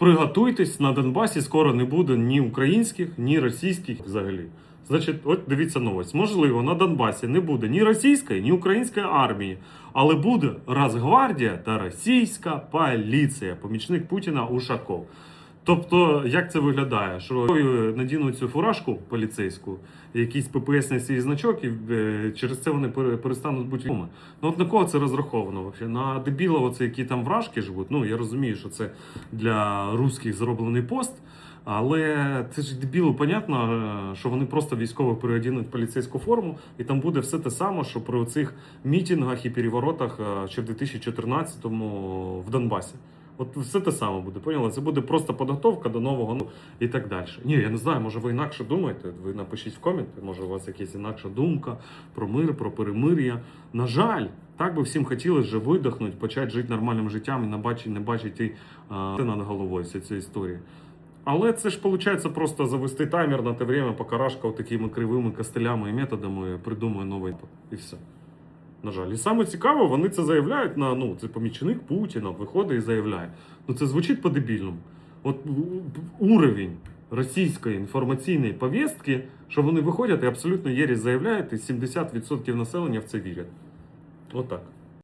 Приготуйтесь, на Донбасі скоро не буде ні українських, ні російських взагалі. Значить, от дивіться новость. Можливо, на Донбасі не буде ні російської, ні української армії, але буде Росгвардія та російська поліція, помічник Путіна Ушаков. Тобто, як це виглядає? Що надінуть цю фуражку поліцейську, якийсь ППСний свій значок, і е, через це вони перестануть бути військовими. Ну от на кого це розраховано? На дебіла, оце, які там вражки живуть. Ну я розумію, що це для русських зроблений пост. Але це ж дебілу, понятно, е, що вони просто військово переодінуть поліцейську форму, і там буде все те саме, що при цих мітингах і переворотах е, ще в 2014-му в Донбасі. От все те саме буде, поняли? Це буде просто підготовка до нового ну, і так далі. Ні, я не знаю, може ви інакше думаєте. Ви напишіть в коменти, може у вас якась інакша думка про мир, про перемир'я. На жаль, так би всім хотілося видихнути, почати жити нормальним життям і не бачити, не бачити а, над головою всі ці історії. Але це ж виходить просто завести таймер на те время, поки Рашка такими кривими костелями і методами придумує новий і все. На жаль, і саме цікаво, вони це заявляють на ну, це помічник Путіна, виходить і заявляє. Ну це звучить по-дебільному. От уровень російської інформаційної повістки, що вони виходять і абсолютно єрі заявляють, і 70% населення в це вірять. Отак.